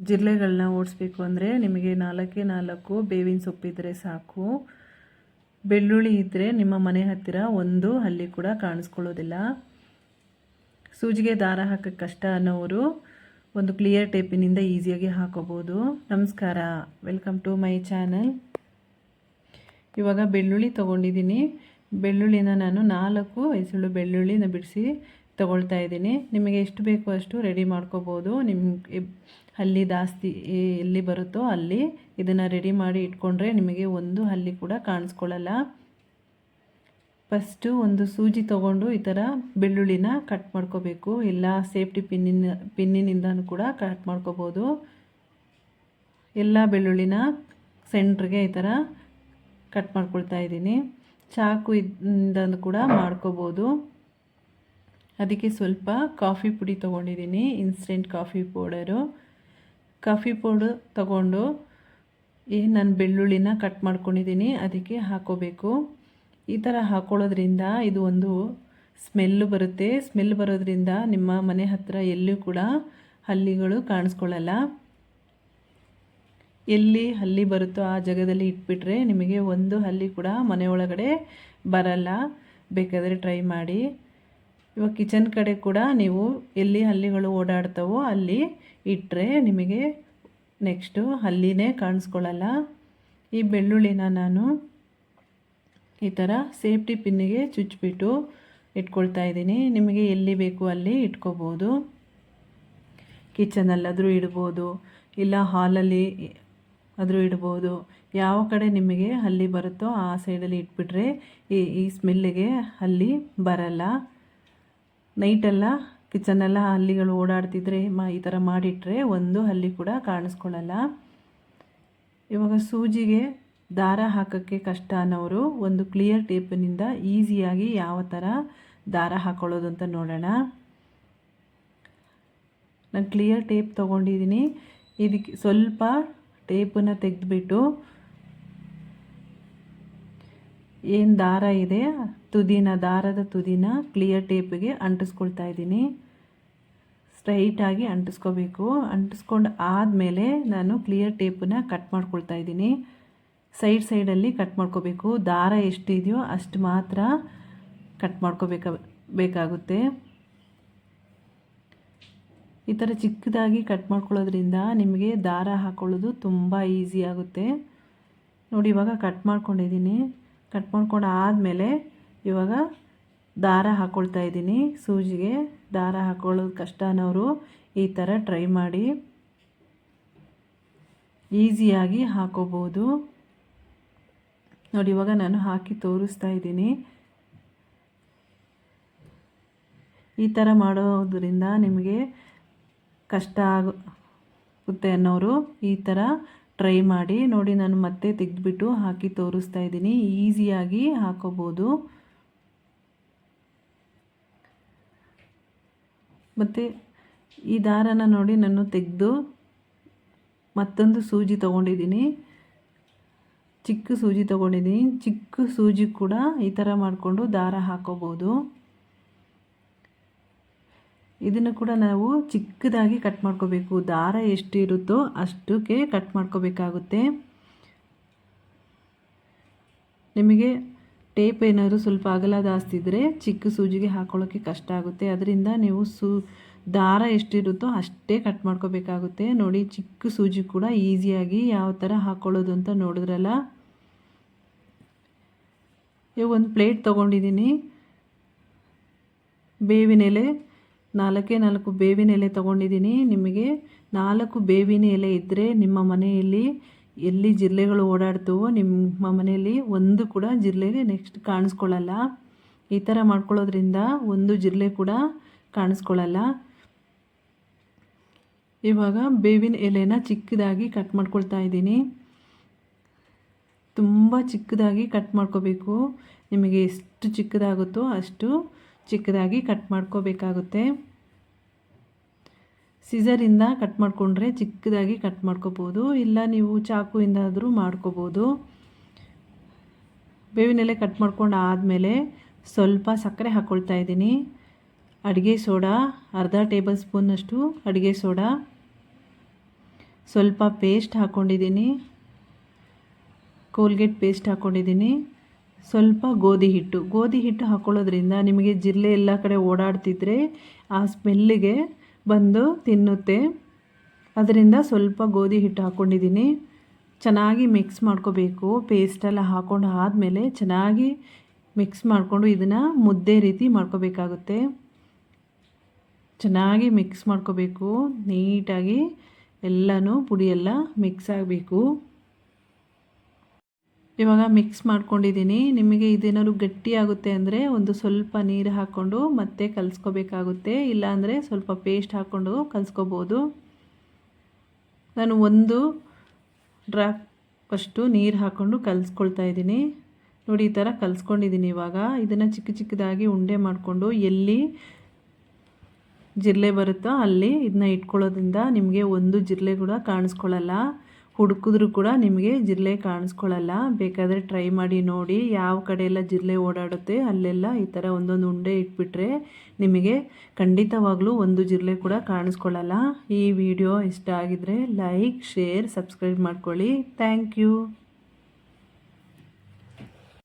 ಜಿರಳೆಗಳನ್ನ ಓಡಿಸ್ಬೇಕು ಅಂದರೆ ನಿಮಗೆ ನಾಲ್ಕೇ ನಾಲ್ಕು ಬೇವಿನ ಸೊಪ್ಪಿದ್ರೆ ಸಾಕು. ಬೆಳ್ಳುಳ್ಳಿ ಇದ್ದರೆ ನಿಮ್ಮ ಮನೆ ಹತ್ತಿರ ಒಂದು ಹಲ್ಲಿ ಕೂಡ ಕಾಣಿಸ್ಕೊಳ್ಳೋದಿಲ್ಲ. ಸೂಜಿಗೆ ದಾರ ಹಾಕೋಕ್ಕೆ ಕಷ್ಟ ಅನ್ನೋರು ಒಂದು ಕ್ಲಿಯರ್ ಟೇಪಿನಿಂದ ಈಸಿಯಾಗಿ ಹಾಕೋಬೋದು. ನಮಸ್ಕಾರ, ವೆಲ್ಕಮ್ ಟು ಮೈ ಚಾನಲ್. ಇವಾಗ ಬೆಳ್ಳುಳ್ಳಿ ತೊಗೊಂಡಿದ್ದೀನಿ. ಬೆಳ್ಳುಳ್ಳಿನ ನಾನು ನಾಲ್ಕು ಎಸಳು ಬೆಳ್ಳುಳ್ಳಿನ ಬಿಡಿಸಿ ತೊಗೊಳ್ತಾ ಇದ್ದೀನಿ. ನಿಮಗೆ ಎಷ್ಟು ಬೇಕೋ ಅಷ್ಟು ರೆಡಿ ಮಾಡ್ಕೋಬೋದು. ನಿಮಗೆ ಹಲ್ಲಿ ಜಾಸ್ತಿ ಎಲ್ಲಿ ಬರುತ್ತೋ ಅಲ್ಲಿ ಇದನ್ನು ರೆಡಿ ಮಾಡಿ ಇಟ್ಕೊಂಡ್ರೆ ನಿಮಗೆ ಒಂದು ಹಲ್ಲಿ ಕೂಡ ಕಾಣಿಸ್ಕೊಳ್ಳಲ್ಲ. ಫಸ್ಟು ಒಂದು ಸೂಜಿ ತೊಗೊಂಡು ಈ ಥರ ಬೆಳ್ಳುಳ್ಳಿನ ಕಟ್ ಮಾಡ್ಕೋಬೇಕು. ಇಲ್ಲ ಸೇಫ್ಟಿ ಪಿನ್ನಿನ ಪಿನ್ನಿನಿಂದನೂ ಕೂಡ ಕಟ್ ಮಾಡ್ಕೋಬೋದು. ಎಲ್ಲ ಬೆಳ್ಳುಳ್ಳಿನ ಸೆಂಟ್ರಿಗೆ ಈ ಥರ ಕಟ್ ಮಾಡ್ಕೊಳ್ತಾ ಇದ್ದೀನಿ. ಚಾಕು ಇಂದ ಕೂಡ ಮಾಡ್ಕೋಬೋದು. ಅದಕ್ಕೆ ಸ್ವಲ್ಪ ಕಾಫಿ ಪುಡಿ ತೊಗೊಂಡಿದ್ದೀನಿ instant coffee powder. Coffee powder ತಗೊಂಡು ಏನು ನಾನು ಬೆಳ್ಳುಳ್ಳಿನ ಕಟ್ ಮಾಡ್ಕೊಂಡಿದ್ದೀನಿ, ಅದಕ್ಕೆ ಹಾಕೋಬೇಕು. ಈ ಥರ ಹಾಕೊಳ್ಳೋದ್ರಿಂದ ಇದು ಒಂದು ಸ್ಮೆಲ್ಲು ಬರುತ್ತೆ. ಸ್ಮೆಲ್ ಬರೋದ್ರಿಂದ ನಿಮ್ಮ ಮನೆ ಹತ್ತಿರ ಎಲ್ಲೂ ಕೂಡ ಹಲ್ಲಿಗಳು ಕಾಣಿಸ್ಕೊಳ್ಳಲ್ಲ. ಎಲ್ಲಿ ಹಲ್ಲಿ ಬರುತ್ತೋ ಆ ಜಾಗದಲ್ಲಿ ಇಟ್ಬಿಟ್ರೆ ನಿಮಗೆ ಒಂದು ಹಲ್ಲಿ ಕೂಡ ಮನೆ ಒಳಗಡೆ ಬರಲ್ಲ. ಬೇಕಾದರೆ ಟ್ರೈ ಮಾಡಿ. ಇವಾಗ ಕಿಚನ್ ಕಡೆ ಕೂಡ ನೀವು ಎಲ್ಲಿ ಹಲ್ಲಿಗಳು ಓಡಾಡ್ತವೋ ಅಲ್ಲಿ ಇಟ್ಟರೆ ನಿಮಗೆ ನೆಕ್ಸ್ಟು ಹಲ್ಲಿನೇ ಕಾಣಿಸ್ಕೊಳ್ಳಲ್ಲ. ಈ ಬೆಳ್ಳುಳ್ಳಿನ ನಾನು ಈ ಥರ ಸೇಫ್ಟಿ ಪಿನ್ನಿಗೆ ಚುಚ್ಚಿಬಿಟ್ಟು ಇಟ್ಕೊಳ್ತಾ ಇದ್ದೀನಿ. ನಿಮಗೆ ಎಲ್ಲಿ ಬೇಕು ಅಲ್ಲಿ ಇಟ್ಕೋಬೋದು. ಕಿಚನಲ್ಲಾದರೂ ಇಡ್ಬೋದು, ಇಲ್ಲ ಹಾಲಲ್ಲಿ ಆದರೂ ಇಡ್ಬೋದು. ಯಾವ ಕಡೆ ನಿಮಗೆ ಹಲ್ಲಿ ಬರುತ್ತೋ ಆ ಸೈಡಲ್ಲಿ ಇಟ್ಬಿಟ್ರೆ ಈ ಈ ಸ್ಮೆಲ್ಲಿಗೆ ಹಲ್ಲಿ ಬರಲ್ಲ. ನೈಟೆಲ್ಲ ಕಿಚನೆಲ್ಲ ಹಲ್ಲಿಗಳು ಓಡಾಡ್ತಿದ್ರೆ ಮಾ ಈ ಥರ ಮಾಡಿಟ್ರೆ ಒಂದು ಹಲ್ಲಿ ಕೂಡ ಕಾಣಿಸ್ಕೊಳ್ಳಲ್ಲ. ಇವಾಗ ಸೂಜಿಗೆ ದಾರ ಹಾಕೋಕ್ಕೆ ಕಷ್ಟ ಅನ್ನೋರು ಒಂದು ಕ್ಲಿಯರ್ ಟೇಪಿನಿಂದ ಈಸಿಯಾಗಿ ಯಾವ ಥರ ದಾರ ಹಾಕೊಳ್ಳೋದು ಅಂತ ನೋಡೋಣ. ನಾನು ಕ್ಲಿಯರ್ ಟೇಪ್ ತೊಗೊಂಡಿದ್ದೀನಿ. ಇದಕ್ಕೆ ಸ್ವಲ್ಪ ಟೇಪನ್ನು ತೆಗೆದುಬಿಟ್ಟು ಏನು ದಾರ ಇದೆ? ತುದಿನ ದಾರದ ತುದಿನ ಕ್ಲಿಯರ್ ಟೇಪಿಗೆ ಅಂಟಿಸ್ಕೊಳ್ತಾ ಇದ್ದೀನಿ. ಸ್ಟ್ರೈಟಾಗಿ ಅಂಟಿಸ್ಕೋಬೇಕು. ಅಂಟಿಸ್ಕೊಂಡು ಆದಮೇಲೆ ನಾನು ಕ್ಲಿಯರ್ ಟೇಪನ್ನ ಕಟ್ ಮಾಡ್ಕೊಳ್ತಾ ಇದ್ದೀನಿ. ಸೈಡ್ ಸೈಡಲ್ಲಿ ಕಟ್ ಮಾಡ್ಕೋಬೇಕು. ದಾರ ಎಷ್ಟಿದೆಯೋ ಅಷ್ಟು ಮಾತ್ರ ಕಟ್ ಮಾಡ್ಕೋಬೇಕ, ಬೇಕಾಗುತ್ತೆ. ಈ ಥರ ಚಿಕ್ಕದಾಗಿ ಕಟ್ ಮಾಡ್ಕೊಳ್ಳೋದ್ರಿಂದ ನಿಮಗೆ ದಾರ ಹಾಕೊಳ್ಳೋದು ತುಂಬ ಈಸಿ ಆಗುತ್ತೆ. ನೋಡಿ, ಇವಾಗ ಕಟ್ ಮಾಡ್ಕೊಂಡಿದ್ದೀನಿ. ಕಟ್ ಮಾಡ್ಕೊಂಡು ಆದಮೇಲೆ ಇವಾಗ ದಾರ ಹಾಕ್ಕೊಳ್ತಾ ಇದ್ದೀನಿ. ಸೂಜಿಗೆ ದಾರ ಹಾಕ್ಕೊಳ್ಳೋದು ಕಷ್ಟ ಅನ್ನೋರು ಈ ಥರ ಟ್ರೈ ಮಾಡಿ ಈಸಿಯಾಗಿ ಹಾಕೋಬೋದು. ನೋಡಿ, ಇವಾಗ ನಾನು ಹಾಕಿ ತೋರಿಸ್ತಾ ಇದ್ದೀನಿ. ಈ ಥರ ಮಾಡೋದ್ರಿಂದ ನಿಮಗೆ ಕಷ್ಟ ಆಗುತ್ತೆ ಅನ್ನೋರು ಈ ಥರ ಟ್ರೈ ಮಾಡಿ ನೋಡಿ, ನಾನು ಮತ್ತೆ ತೆಗೆದುಬಿಟ್ಟು ಹಾಕಿ ತೋರಿಸ್ತಾ ಇದ್ದೀನಿ. ಈಸಿಯಾಗಿ ಹಾಕೋಬೋದು. ಮತ್ತು ಈ ದಾರನ ನೋಡಿ ನಾನು ತೆಗೆದು ಮತ್ತೊಂದು ಸೂಜಿ ತೊಗೊಂಡಿದ್ದೀನಿ. ಚಿಕ್ಕ ಸೂಜಿ ತೊಗೊಂಡಿದ್ದೀನಿ. ಚಿಕ್ಕ ಸೂಜಿ ಕೂಡ ಈ ಥರ ಮಾಡಿಕೊಂಡು ದಾರ ಹಾಕೋಬೋದು. ಇದನ್ನು ಕೂಡ ನಾವು ಚಿಕ್ಕದಾಗಿ ಕಟ್ ಮಾಡ್ಕೋಬೇಕು. ದಾರ ಎಷ್ಟು ಇರುತ್ತೋ ಅಷ್ಟಕ್ಕೆ ಕಟ್ ಮಾಡ್ಕೋಬೇಕಾಗುತ್ತೆ. ನಿಮಗೆ ಟೇಪ್ ಏನಾದರೂ ಸ್ವಲ್ಪ ಅಗಲ ಜಾಸ್ತಿ ಇದ್ದರೆ ಚಿಕ್ಕ ಸೂಜಿಗೆ ಹಾಕೊಳ್ಳೋಕ್ಕೆ ಕಷ್ಟ ಆಗುತ್ತೆ. ಅದರಿಂದ ನೀವು ಸೂ, ದಾರ ಎಷ್ಟಿರುತ್ತೋ ಅಷ್ಟೇ ಕಟ್ ಮಾಡ್ಕೋಬೇಕಾಗುತ್ತೆ. ನೋಡಿ, ಚಿಕ್ಕ ಸೂಜಿ ಕೂಡ ಈಸಿಯಾಗಿ ಯಾವ ಥರ ಹಾಕ್ಕೊಳ್ಳೋದು ಅಂತ ನೋಡಿದ್ರಲ್ಲ? ಇವಾಗ ಒಂದು ಪ್ಲೇಟ್ ತೊಗೊಂಡಿದ್ದೀನಿ. ಬೇವಿನ ಎಲೆ ನಾಲ್ಕೇ ನಾಲ್ಕು ಬೇವಿನ ಎಲೆ ತೊಗೊಂಡಿದ್ದೀನಿ. ನಿಮಗೆ ನಾಲ್ಕು ಬೇವಿನ ಎಲೆ ಇದ್ದರೆ ನಿಮ್ಮ ಮನೆಯಲ್ಲಿ ಎಲ್ಲಿ ಜಿರಲೆಗಳು ಓಡಾಡ್ತವೋ ನಿಮ್ಮ ಮನೆಯಲ್ಲಿ ಒಂದು ಕೂಡ ಜಿರಳೆಗೆ ನೆಕ್ಸ್ಟ್ ಕಾಣಿಸ್ಕೊಳ್ಳಲ್ಲ. ಈ ಥರ ಮಾಡ್ಕೊಳ್ಳೋದ್ರಿಂದ ಒಂದು ಜಿರಲೆ ಕೂಡ ಕಾಣಿಸ್ಕೊಳ್ಳಲ್ಲ. ಇವಾಗ ಬೇವಿನ ಎಲೆನ ಚಿಕ್ಕದಾಗಿ ಕಟ್ ಮಾಡ್ಕೊಳ್ತಾ ಇದ್ದೀನಿ. ತುಂಬ ಚಿಕ್ಕದಾಗಿ ಕಟ್ ಮಾಡ್ಕೋಬೇಕು. ನಿಮಗೆ ಎಷ್ಟು ಚಿಕ್ಕದಾಗುತ್ತೋ ಅಷ್ಟು ಚಿಕ್ಕದಾಗಿ ಕಟ್ ಮಾಡ್ಕೋಬೇಕಾಗುತ್ತೆ. ಸಿಸರಿಂದ ಕಟ್ ಮಾಡಿಕೊಂಡ್ರೆ ಚಿಕ್ಕದಾಗಿ ಕಟ್ ಮಾಡ್ಕೋಬೋದು ಇಲ್ಲ ನೀವು ಚಾಕುವಿಂದಾದರೂ ಮಾಡ್ಕೋಬೋದು ಬೇವಿನೆಲೆ ಕಟ್ ಮಾಡ್ಕೊಂಡು ಆದಮೇಲೆ ಸ್ವಲ್ಪ ಸಕ್ಕರೆ ಹಾಕ್ಕೊಳ್ತಾ ಇದ್ದೀನಿ. ಅಡುಗೆ ಸೋಡಾ, ಅರ್ಧ ಟೇಬಲ್ ಸ್ಪೂನಷ್ಟು ಅಡುಗೆ ಸೋಡಾ. ಸ್ವಲ್ಪ ಪೇಸ್ಟ್ ಹಾಕ್ಕೊಂಡಿದ್ದೀನಿ ಕೋಲ್ಗೇಟ್ ಪೇಸ್ಟ್ ಹಾಕ್ಕೊಂಡಿದ್ದೀನಿ ಸ್ವಲ್ಪ ಗೋಧಿ ಹಿಟ್ಟು. ಗೋಧಿ ಹಿಟ್ಟು ಹಾಕ್ಕೊಳ್ಳೋದ್ರಿಂದ ನಿಮಗೆ ಜಿರಳೆ ಎಲ್ಲ ಕಡೆ ಓಡಾಡ್ತಿದ್ರೆ ಆ ಸ್ಮೆಲ್ಲಿಗೆ ಬಂದು ತಿನ್ನುತ್ತೆ. ಅದರಿಂದ ಸ್ವಲ್ಪ ಗೋಧಿ ಹಿಟ್ಟು ಹಾಕ್ಕೊಂಡಿದ್ದೀನಿ ಚೆನ್ನಾಗಿ ಮಿಕ್ಸ್ ಮಾಡ್ಕೋಬೇಕು. ಪೇಸ್ಟೆಲ್ಲ ಹಾಕ್ಕೊಂಡು ಆದಮೇಲೆ ಚೆನ್ನಾಗಿ ಮಿಕ್ಸ್ ಮಾಡಿಕೊಂಡು ಇದನ್ನು ಮುದ್ದೆ ರೀತಿ ಮಾಡ್ಕೋಬೇಕಾಗುತ್ತೆ. ಚೆನ್ನಾಗಿ ಮಿಕ್ಸ್ ಮಾಡ್ಕೋಬೇಕು. ನೀಟಾಗಿ ಎಲ್ಲನೂ ಪುಡಿಯೆಲ್ಲ ಮಿಕ್ಸ್ ಆಗಬೇಕು. ಇವಾಗ ಮಿಕ್ಸ್ ಮಾಡ್ಕೊಂಡಿದ್ದೀನಿ. ನಿಮಗೆ ಇದೇನಾದ್ರು ಗಟ್ಟಿ ಆಗುತ್ತೆ ಅಂದರೆ ಒಂದು ಸ್ವಲ್ಪ ನೀರು ಹಾಕ್ಕೊಂಡು ಮತ್ತೆ ಕಲಿಸ್ಕೋಬೇಕಾಗುತ್ತೆ. ಇಲ್ಲಾಂದರೆ ಸ್ವಲ್ಪ ಪೇಸ್ಟ್ ಹಾಕ್ಕೊಂಡು ಕಲಿಸ್ಕೋಬೋದು. ನಾನು ಒಂದು ಡ್ರಾಪ್ ಅಷ್ಟು ನೀರು ಹಾಕ್ಕೊಂಡು ಕಲಿಸ್ಕೊಳ್ತಾ ಇದ್ದೀನಿ. ನೋಡಿ, ಈ ಥರ ಕಲಿಸ್ಕೊಂಡಿದ್ದೀನಿ ಇವಾಗ. ಇದನ್ನು ಚಿಕ್ಕ ಚಿಕ್ಕದಾಗಿ ಉಂಡೆ ಮಾಡಿಕೊಂಡು ಎಲ್ಲಿ ಜಿರಲೆ ಬರುತ್ತೋ ಅಲ್ಲಿ ಇದನ್ನ ಇಟ್ಕೊಳ್ಳೋದ್ರಿಂದ ನಿಮಗೆ ಒಂದು ಜಿರಲೆ ಕೂಡ ಕಾಣಿಸ್ಕೊಳ್ಳಲ್ಲ. ಹುಡುಕಿದ್ರೂ ಕೂಡ ನಿಮಗೆ ಜಿರಳೆ ಕಾಣಿಸ್ಕೊಳ್ಳಲ್ಲ ಬೇಕಾದರೆ ಟ್ರೈ ಮಾಡಿ ನೋಡಿ ಯಾವ ಕಡೆ ಎಲ್ಲ ಜಿರಳೆ ಓಡಾಡುತ್ತೆ, ಅಲ್ಲೆಲ್ಲ ಈ ಥರ ಒಂದೊಂದು ಉಂಡೆ ಇಟ್ಬಿಟ್ರೆ ನಿಮಗೆ ಖಂಡಿತವಾಗ್ಲೂ ಒಂದು ಜಿರಳೆ ಕೂಡ ಕಾಣಿಸ್ಕೊಳ್ಳಲ್ಲ ಈ ವಿಡಿಯೋ ಇಷ್ಟ ಆಗಿದ್ರೆ ಲೈಕ್ ಶೇರ್ ಸಬ್ಸ್ಕ್ರೈಬ್ ಮಾಡ್ಕೊಳ್ಳಿ. Thank you